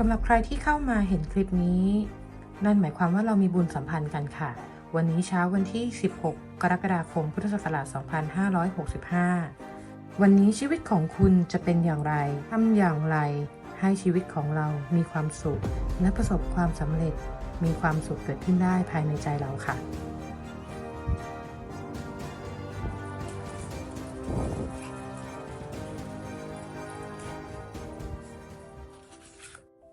สำหรับใครที่เข้ามาเห็นคลิปนี้ นั่นหมายความว่าเรามีบุญสัมพันธ์กันค่ะ วันนี้เช้าวันที่ 16 กรกฎาคม พุทธศักราช 2565 วันนี้ชีวิตของคุณจะเป็นอย่างไรทำอย่างไร ให้ชีวิตของเรามีความสุข และประสบความสำเร็จ มีความสุขเกิดขึ้นได้ภายในใจเราค่ะ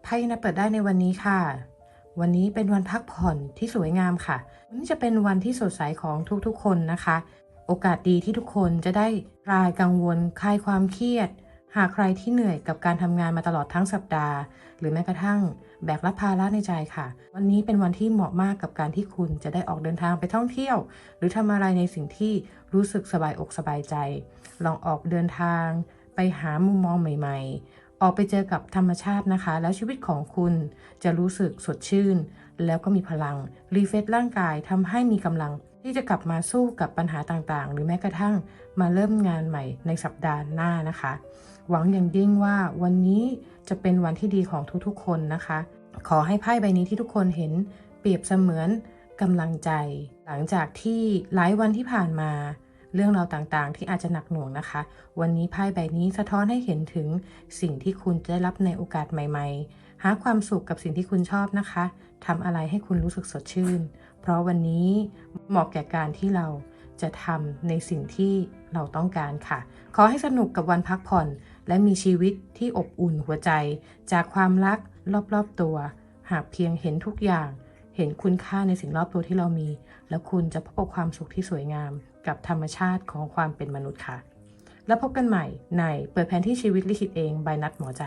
ไพ่นะเปิดได้ในวันนี้ค่ะ วันนี้เป็นวันพักผ่อนที่สวยงามค่ะ วันนี้จะเป็นวันที่สดใสของทุกๆ คนนะคะ โอกาสดีที่ทุกคนจะได้คลายกังวลคลายความเครียด หากใครที่เหนื่อยกับการทำงานมาตลอดทั้งสัปดาห์ หรือแม้กระทั่งแบกรับภาระในใจค่ะ วันนี้เป็นวันที่เหมาะมากกับการที่คุณจะได้ออกเดินทางไปท่องเที่ยว หรือทำอะไรในสิ่งที่รู้สึกสบายอกสบายใจ ลองออกเดินทางไปหามุมมองใหม่ ๆ ออกไปเจอกับธรรมชาตินะคะ แล้วชีวิตของคุณจะรู้สึกสดชื่น แล้วก็มีพลัง รีเฟรชร่างกายทำให้มีกำลัง ที่จะกลับมาสู้กับปัญหาต่างๆ หรือแม้กระทั่งมาเริ่มงานใหม่ในสัปดาห์หน้านะคะ หวังอย่างยิ่งว่าวันนี้จะเป็นวันที่ดีของทุกๆ คนนะคะ ขอให้ไพ่ใบนี้ที่ทุกคนเห็นเปรียบเสมือนกำลังใจ หลังจากที่หลายวันที่ผ่านมา เรื่องราวต่างๆ ที่อาจจะหนักหน่วงนะคะ วันนี้ไพ่ใบนี้สะท้อนให้เห็นถึงสิ่งที่คุณจะได้รับในโอกาสใหม่ ๆ หาความสุขกับสิ่งที่คุณชอบนะคะทำอะไรให้คุณรู้สึกสดชื่น เพราะวันนี้เหมาะแก่การที่เราจะทำในสิ่งที่เราต้องการค่ะ ขอให้สนุกกับวันพักผ่อน และมีชีวิตที่อบอุ่นหัวใจ จากความรักรอบๆตัว หากเพียงเห็นทุกอย่าง เห็นคุณค่าในสิ่งรอบตัวที่เรามี แล้วคุณจะพบกับความสุขที่สวยงาม กับธรรมชาติของความเป็นมนุษย์ค่ะ แล้วพบกันใหม่ในเปิดแผนที่ชีวิตลิขิตเอง บายนัดหมอใจ